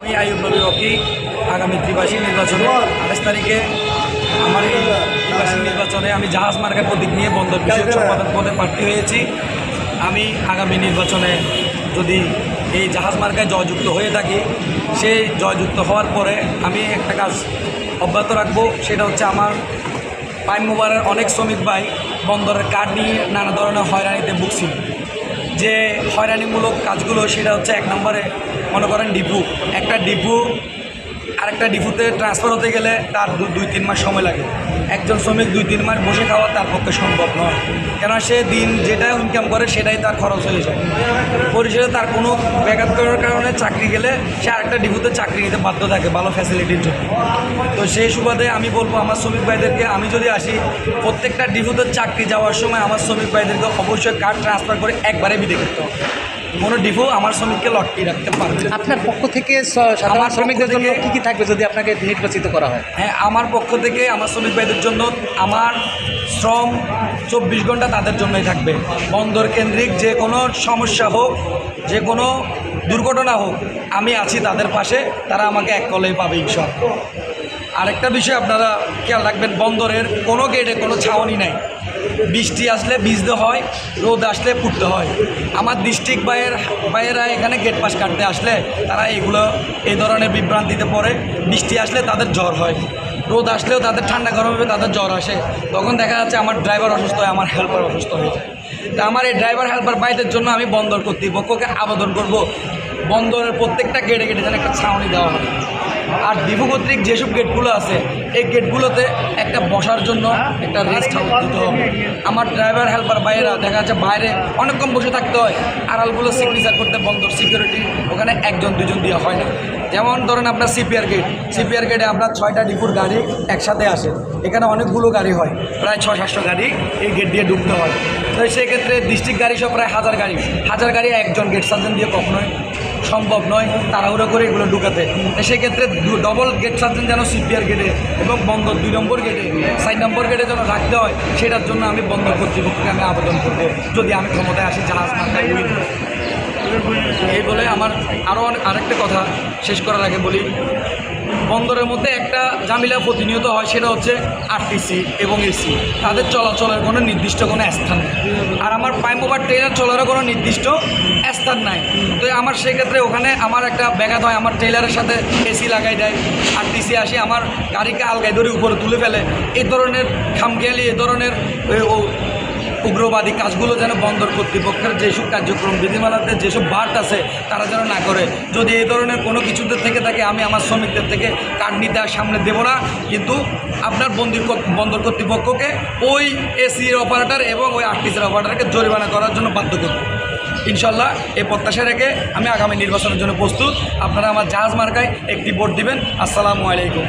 আমি আয়ুব নবী আগামী ত্রিবাসী নির্বাচনে আঠাশ তারিখে আমার ত্রিবার্ষিক নির্বাচনে আমি জাহাজ মার্কের প্রতীক নিয়ে বন্দর সম্পাদক পদে প্রার্থী হয়েছি। আমি আগামী নির্বাচনে যদি এই জাহাজ মার্কায় জয়যুক্ত হয়ে থাকি, সেই জয়যুক্ত হওয়ার পরে আমি একটা কাজ অব্যাহত রাখব, সেটা হচ্ছে আমার পাইন মোবাইলের অনেক শ্রমিক ভাই বন্দরের কার্ড নিয়ে নানা ধরনের হয়রানিতে ভুগছিল। যে হয়রানিমূলক কাজগুলো সেটা হচ্ছে এক নম্বরে মনে করেন ডিপু। একটা ডিপু আরেকটা ডিপুতে ট্রান্সফার হতে গেলে তার দুই তিন মাস সময় লাগে। একজন শ্রমিক দুই তিন মাস বসে খাওয়া তার পক্ষে সম্ভব নয়। কেন সে দিন যেটা ইনকাম করে সেটাই তার খরচ হয়ে যায়। পরিশেষে তার কোনো ব্যাঘাত করার কারণে চাকরি গেলে সে আরেকটা ডিপুতে চাকরি নিতে বাধ্য থাকে ভালো ফ্যাসিলিটির জন্য। তো সেই সুবাদে আমি বলব আমার শ্রমিক ভাইদেরকে আমি যদি আসি প্রত্যেকটা ডিপুতে চাকরি যাওয়ার সময় আমার শ্রমিক ভাইদেরকে অবশ্যই কার্ড ট্রান্সফার করে একবারে বিদে করতে হবে। কোনো ডিপো আমার শ্রমিককে লটকি রাখতে পারবে আপনার পক্ষ থেকে আমার শ্রমিকদের জন্য থেকে- কি কি থাকবে যদি আপনাকে নির্বাচিত করা হয়? হ্যাঁ আমার পক্ষ থেকে আমার শ্রমিক ভাইদের জন্য আমার শ্রম চব্বিশ ঘণ্টা তাদের জন্যই থাকবে। বন্দর কেন্দ্রিক যে কোনো সমস্যা হোক, যে কোনো দুর্ঘটনা হোক, আমি আছি তাদের পাশে, তারা আমাকে এক কলেই পাবে ইনশাল আরেকটা বিষয় আপনারা খেয়াল রাখবেন, বন্দরের কোনো গেটে কোনো ছাউনি নাই। বৃষ্টি আসলে ভিজতে হয়, রোদ আসলে পুড়তে হয়। আমার ডিস্ট্রিক্ট বাইয়ের বাইয়েরা এখানে গেট পাস কাটতে আসলে তারা এগুলো, এই ধরনের বিভ্রান্তিতে পড়ে। বৃষ্টি আসলে তাদের জ্বর হয়। রোদ আসলেও তাদের ঠান্ডা গরম হবে, তাদের জ্বর আসে। তখন দেখা যাচ্ছে আমার ড্রাইভার অসুস্থ হয়, আমার হেল্পার অসুস্থ হয়ে যায়। তা আমার এই ড্রাইভার হেল্পার বাইদের জন্য আমি বন্দর কর্তৃপক্ষকে আবেদন করব। বন্দরের প্রত্যেকটা গেটে গেটে যেন একটা ছাউনি দেওয়া হয়। আর ডিপু কর্তৃক যেসব গেটগুলো আছে, এই গেটগুলোতে একটা বসার জন্য একটা রেস্ট হাউস দিতে হবে। আমার ড্রাইভার, হেল্পার বাইরেরা দেখা যাচ্ছে বাইরে অনেকক্ষণ বসে থাকতে হয়। আড়ালগুলো সিগনেচার করতে বন্দর সিকিউরিটি ওখানে একজন, দুজন দিয়ে হয় না। যেমন ধরেন আপনার সিপিআর গেট সিপিআর গেটে আপনার ছয়টা ডিপুর গাড়ি একসাথে আসে। এখানে অনেকগুলো গাড়ি হয়, প্রায় ছয়, সাতশো গাড়ি এই গেট দিয়ে ঢুকতে হয়। তো সেক্ষেত্রে ডিস্ট্রিক্ট গাড়ি সব প্রায় হাজার গাড়ি হাজার গাড়ি একজন গেট সার্জন দিয়ে কখনোই সম্ভব নয় তাড়াহুড়ো করে এগুলো ঢুকাতে। সেক্ষেত্রে ডবল গেট সার্জন যেন সিপিআর গেটে এবং বন্ধ দুই নম্বর গেটে সাইড নম্বর গেটে যেন রাখতে হয়, সেটার জন্য আমি বন্দর কর্তৃপক্ষকে আমি আবেদন করব। যদি আমি ক্ষমতায় আসি মার্কায় উইন এই বলে আমার আরও আরেকটা কথা শেষ করার আগে বলি বন্দরের মধ্যে একটা জামিলা প্রতিনিয়ত হয়, সেটা হচ্ছে আরটিসি এবং এসি তাদের চলাচলের কোনো নির্দিষ্ট কোনো স্থান নেই। আর আমার পাইম ওভার ট্রেনের চলারও কোনো নির্দিষ্ট স্থান নাই। তো আমার সেক্ষেত্রে ওখানে আমার একটা ব্যাঘাত হয়, আমার ট্রেলারের সাথে এসি লাগাই দেয় আরটিসি আসে, আমার গাড়িকে আলগাই ধরে উপরে তুলে ফেলে। এই ধরনের খামখেয়ালি, এ ধরনের উগ্রবাদী কাজগুলো যেন বন্দর কর্তৃপক্ষের যেসব কার্যক্রম, বিধিমালাতে যেসব বার্ট আছে, তারা যেন না করে। যদি এই ধরনের কোনো কিছুতে থেকে থাকে, আমি আমার শ্রমিকদের থেকে কার্ড নিতে সামনে দেবো না। কিন্তু আপনার বন্দির বন্দর কর্তৃপক্ষকে ওই এসির অপারেটর এবং ওই আরটিসির অপারেটরকে জরিমানা করার জন্য বাধ্য করব। ইনশাল্লাহ এই প্রত্যাশা রেখে আমি আগামী নির্বাচনের জন্য প্রস্তুত। আপনারা আমার জাহাজ মার্কায় একটি ভোট দিবেন। আসসালামু আলাইকুম